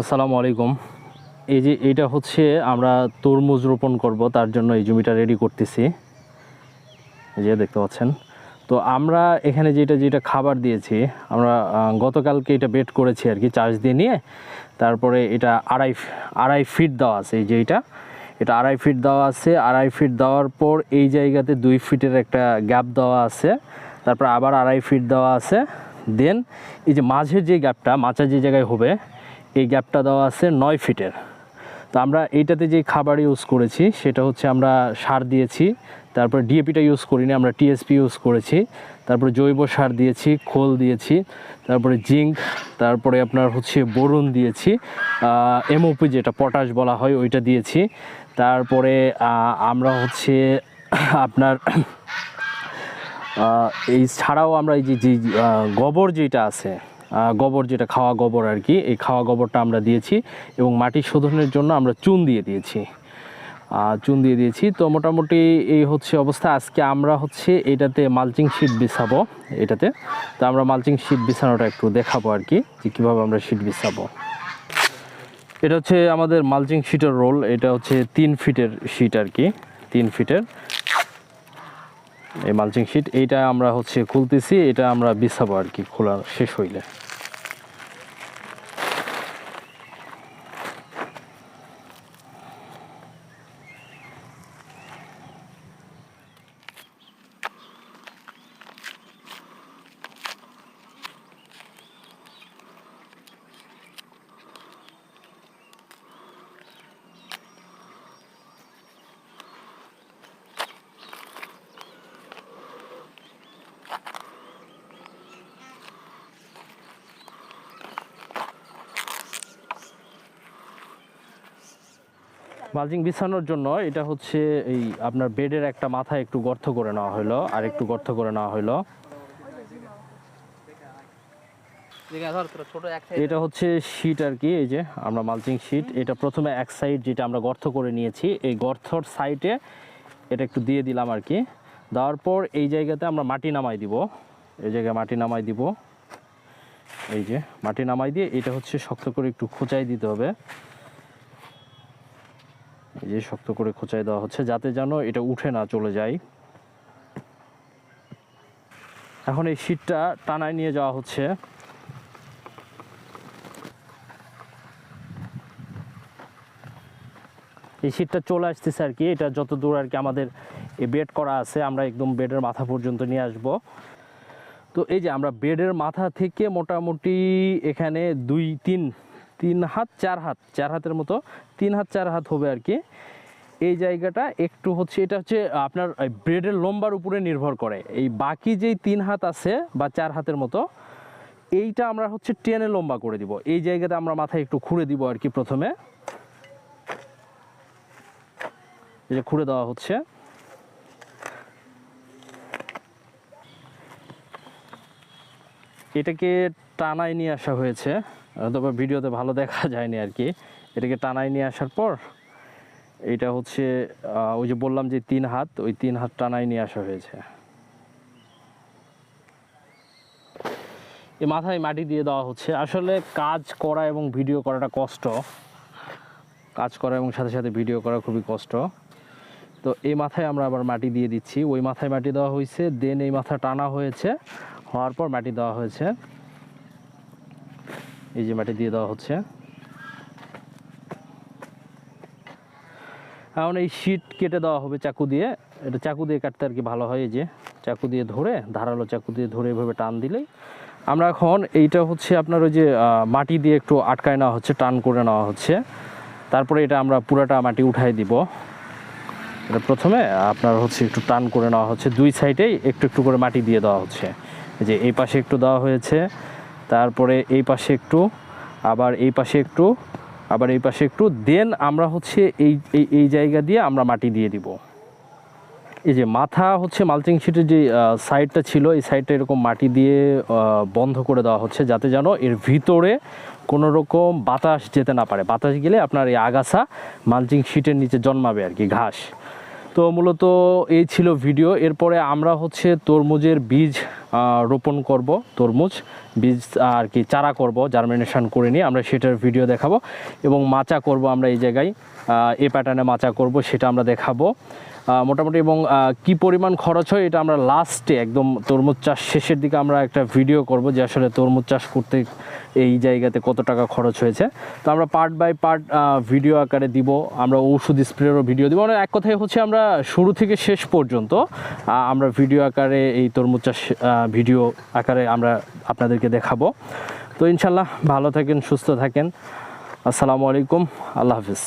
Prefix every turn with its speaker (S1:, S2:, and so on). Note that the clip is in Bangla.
S1: আসসালামু আলাইকুম। এই যে এইটা হচ্ছে আমরা তরমুজ রোপণ করব, তার জন্য এই জমিটা রেডি করতেছি। যে দেখতে পাচ্ছেন। তো আমরা এখানে যেটা যেটা খাবার দিয়েছি, আমরা গতকালকে এটা বেড করেছি আর কি চার্জ দিয়ে নিয়ে। তারপরে এটা আড়াই আড়াই ফিট দেওয়া আছে, এই যে এইটা। এটা আড়াই ফিট দেওয়া আছে, আড়াই ফিট দেওয়ার পর এই জায়গাতে দুই ফিটের একটা গ্যাপ দেওয়া আছে। তারপর আবার আড়াই ফিট দেওয়া আছে। দেন এই যে মাঝের যে গ্যাপটা মাচা যে জায়গায় হবে এই গ্যাপটা দেওয়া আছে নয় ফিটের। তো আমরা এইটাতে যে খাবার ইউজ করেছি, সেটা হচ্ছে আমরা সার দিয়েছি, তারপর ডিএপিটা ইউজ করিনি, আমরা টিএসপি ইউজ করেছি, তারপরে জৈব সার দিয়েছি, খোল দিয়েছি, তারপরে জিঙ্ক, তারপরে আপনার হচ্ছে বোরন দিয়েছি এমওপি যেটা পটাশ বলা হয়, ওইটা দিয়েছি, তারপরে আমরা হচ্ছে আপনার এই ছাড়াও আমরা এই যে গোবর যেটা আছে গোবর যেটা খাওয়া গোবর আর কি, এই খাওয়া গোবরটা আমরা দিয়েছি এবং মাটি শোধনের জন্য আমরা চুন দিয়ে দিয়েছি। চুন দিয়ে দিয়েছি। তো মোটামুটি এই হচ্ছে অবস্থা। আজকে আমরা হচ্ছে এটাতে মালচিং শিট বিছাবো, এটাতে। তো আমরা মালচিং শিট বিছানোটা একটু দেখাবো আর কি, যে কীভাবে আমরা শিট বিছাবো। এটা হচ্ছে আমাদের মালচিং শিটের রোল এটা হচ্ছে তিন ফিটের শিট আর কি, তিন ফিটের। এই মালচিং শিট এইটা আমরা হচ্ছে খুলতেছি, এটা আমরা বিছাবো আর কি, খোলা শেষ হইলে। মালচিং বিছানোর জন্য এটা হচ্ছে এই আপনার বেডের একটা মাথায় একটু গর্ত করে নেওয়া হলো আর একটু গর্ত করে নেওয়া হলো। এটা হচ্ছে শীট আর কি এই যে আমরা মালচিং শীট এটা প্রথমে এক সাইড যেটা আমরা গর্ত করে নিয়েছি এই গর্তর সাইডে এটা একটু দিয়ে দিলাম আর কি। দেওয়ার পর এই জায়গাতে আমরা মাটি নামাই দিব। এই জায়গায় মাটি নামাই দিব। এই যে মাটি নামাই দিয়ে এটা হচ্ছে শক্ত করে একটু খোঁচাই দিতে হবে। এই যে শক্ত করে খোঁচাই দেওয়া হচ্ছে যাতে যেন এটা উঠে না চলে যায়। এখন এই শীটটা টানায় নিয়ে যাওয়া হচ্ছে। এই শীটটা চলে আসতেছে আর কি, এটা যত দূর আর কি আমাদের বেড করা আছে, আমরা একদম বেডের মাথা পর্যন্ত নিয়ে আসব। তো এই যে আমরা বেডের মাথা থেকে মোটামুটি এখানে দুই, তিন তিন হাত, চার হাত, চার হাতের মতো তিন হাত, চার হাত হবে আর কি এই জায়গাটা একটু হচ্ছে, এটা হচ্ছে আপনার ব্রেডের লম্বার উপরে নির্ভর করে। এই বাকি যেই তিন হাত আছে বা চার হাতের মতো, এইটা আমরা হচ্ছে টেনে লম্বা করে দিব। এই জায়গাতে আমরা মাথায় একটু খুঁড়ে দিব আর কি প্রথমে যে খুঁড়ে দেওয়া হচ্ছে। এটাকে টানায় নিয়ে আসা হয়েছে। তবে ভিডিওতে ভালো দেখা যায়নি আর কি। এটাকে টানায় নিয়ে আসার পর এটা হচ্ছে ওই যে বললাম যে তিন হাত, ওই তিন হাত টানায় নিয়ে আসা হয়েছে। এই মাথায় মাটি দিয়ে দেওয়া হচ্ছে। আসলে কাজ করা এবং ভিডিও করাটা কষ্ট। কাজ করা এবং সাথে সাথে ভিডিও করা খুবই কষ্ট। তো এই মাথায় আমরা আবার মাটি দিয়ে দিচ্ছি। ওই মাথায় মাটি দেওয়া হয়েছে, দেন এই মাথা টানা হয়েছে, হওয়ার পর মাটি দেওয়া হয়েছে। এই যে মাটি দিয়ে দেওয়া হচ্ছে। এখন এই শীট কেটে দেওয়া হবে চাকু দিয়ে। এটা চাকু দিয়ে কাটতে আর কি ভালো হয়, এই যে চাকু দিয়ে ধরে, ধারালো চাকু দিয়ে ধরে এভাবে টান দিলেই। আমরা এখন এইটা হচ্ছে আপনার ওই যে মাটি দিয়ে একটু আটকায় নেওয়া হচ্ছে, টান করে নেওয়া হচ্ছে। তারপরে এটা আমরা পুরাটা মাটি উঠাই দিব। এটা প্রথমে আপনার হচ্ছে একটু টান করে নেওয়া হচ্ছে। দুই সাইডেই একটু একটু করে মাটি দিয়ে দেওয়া হচ্ছে। যে এই পাশে একটু দেওয়া হয়েছে। তারপরে এই পাশে একটু, আবার এই পাশে একটু, আবার এই পাশে একটু দেন আমরা হচ্ছে এই এই জায়গা দিয়ে আমরা মাটি দিয়ে দিব। এই যে মাথা হচ্ছে মালচিং শিটের যে সাইডটা ছিল, এই সাইডটা এরকম মাটি দিয়ে বন্ধ করে দেওয়া হচ্ছে যাতে যেন এর ভিতরে কোনো রকম বাতাস যেতে না পারে। বাতাস গেলে আপনার এই আগাছা মালচিং শিটের নিচে জন্মাবে আর কি, ঘাস। তো মূলত এই ছিল ভিডিও এরপরে আমরা হচ্ছে তরমুজের বীজ রোপণ করব, তরমুজ, বীজ আর কি চারা করব জার্মিনেশন করে নিয়ে আমরা সেটার ভিডিও দেখাবো। এবং মাচা করব আমরা এই জায়গায় এ প্যাটার্নে মাচা করব, সেটা আমরা দেখাবো। মোটামুটি এবং কি পরিমাণ খরচ হয় এটা আমরা লাস্টে একদম তরমুজ চাষ শেষের দিকে আমরা একটা ভিডিও করব যে আসলে তরমুজ চাষ করতে এই জায়গাতে কত টাকা খরচ হয়েছে। তো আমরা পার্ট বাই পার্ট ভিডিও আকারে দিব, আমরা ওষুধ স্প্রেরও ভিডিও দিব। মানে এক কথায় হচ্ছে আমরা শুরু থেকে শেষ পর্যন্ত আমরা ভিডিও আকারে এই তরমুজ চাষ ভিডিও আকারে আমরা আপনাদেরকে দেখাবো। তো ইনশাল্লাহ ভালো থাকেন, সুস্থ থাকেন। আসসালামু আলাইকুম, আল্লাহ হাফিজ।